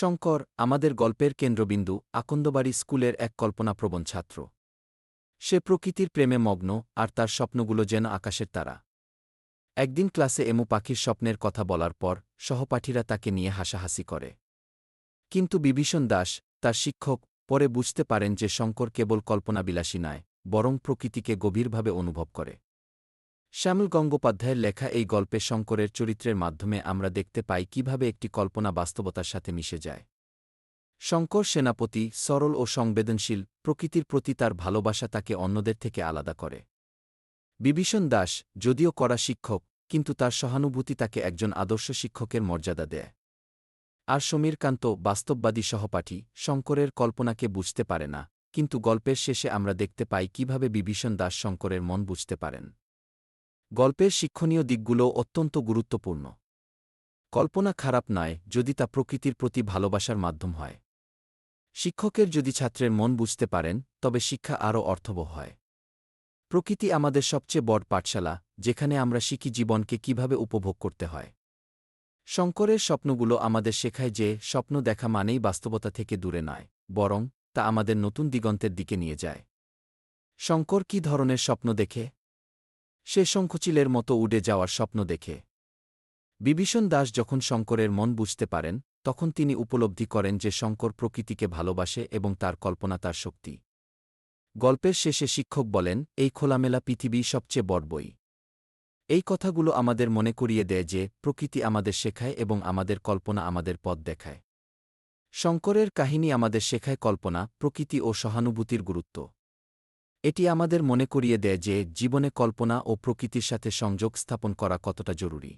শঙ্কর, আমাদের গল্পের কেন্দ্রবিন্দু, আকন্দবাড়ি স্কুলের এক কল্পনাপ্রবণ ছাত্র। সে প্রকৃতির প্রেমে মগ্ন, আর তার স্বপ্নগুলো যেন আকাশের তারা। একদিন ক্লাসে এমু পাখির স্বপ্নের কথা বলার পর, সহপাঠীরা তাকে নিয়ে হাসাহাসি করে। কিন্তু বিভীষণ দাস, তার শিক্ষক, পরে বুঝতে পারেন যে শঙ্কর কেবল কল্পনাবিলাসী নয়, বরং প্রকৃতিকে গভীরভাবে অনুভব করে। শ্যামল গঙ্গোপাধ্যায়ের লেখা এই গল্পে শঙ্করের চরিত্রের মাধ্যমে আমরা দেখতে পাই কীভাবে একটি কল্পনা বাস্তবতার সাথে মিশে যায়। শঙ্কর সেনাপতি, সরল ও সংবেদনশীল, প্রকৃতির প্রতি তার ভালোবাসা তাকে অন্যদের থেকে আলাদা করে। বিভীষণ দাস, যদিও করা শিক্ষক, কিন্তু তার সহানুভূতি তাকে একজন আদর্শ শিক্ষকের মর্যাদা দেয়। আর সমীরকান্ত, বাস্তববাদী সহপাঠী, শঙ্করের কল্পনাকে বুঝতে পারে না, কিন্তু গল্পের শেষে আমরা দেখতে পাই কীভাবে বিভীষণ দাস শঙ্করের মন বুঝতে পারেন। গল্পের শিক্ষণীয় দিকগুলো অত্যন্ত গুরুত্বপূর্ণ। কল্পনা খারাপ নয় যদি তা প্রকৃতির প্রতি ভালোবাসার মাধ্যম হয়। শিক্ষকের যদি ছাত্রের মন বুঝতে পারেন, তবে শিক্ষা আরও অর্থবহ হয়। প্রকৃতি আমাদের সবচেয়ে বড় পাঠশালা, যেখানে আমরা শিখি জীবনকে কীভাবে উপভোগ করতে হয়। শঙ্করের স্বপ্নগুলো আমাদের শেখায় যে, স্বপ্ন দেখা মানেই বাস্তবতা থেকে দূরে নয়, বরং তা আমাদের নতুন দিগন্তের দিকে নিয়ে যায়। শঙ্কর কি ধরনের স্বপ্ন দেখে? সে শঙ্খচিলের মতো উড়ে যাওয়ার স্বপ্ন দেখে। বিভীষণ দাস যখন শঙ্করের মন বুঝতে পারেন, তখন তিনি উপলব্ধি করেন যে শঙ্কর প্রকৃতিকে ভালোবাসে এবং তার কল্পনা তার শক্তি। গল্পের শেষে শিক্ষক বলেন, এই খোলামেলা পৃথিবী সবচেয়ে বড় বই। এই কথাগুলো আমাদের মনে করিয়ে দেয় যে প্রকৃতি আমাদের শেখায় এবং আমাদের কল্পনা আমাদের পথ দেখায়। শঙ্করের কাহিনী আমাদের শেখায় কল্পনা, প্রকৃতি ও সহানুভূতির গুরুত্ব। এটি আমাদের মনে করিয়ে দেয় যে জীবনে কল্পনা ও প্রকৃতির সাথে সংযোগ স্থাপন করা কতটা জরুরি।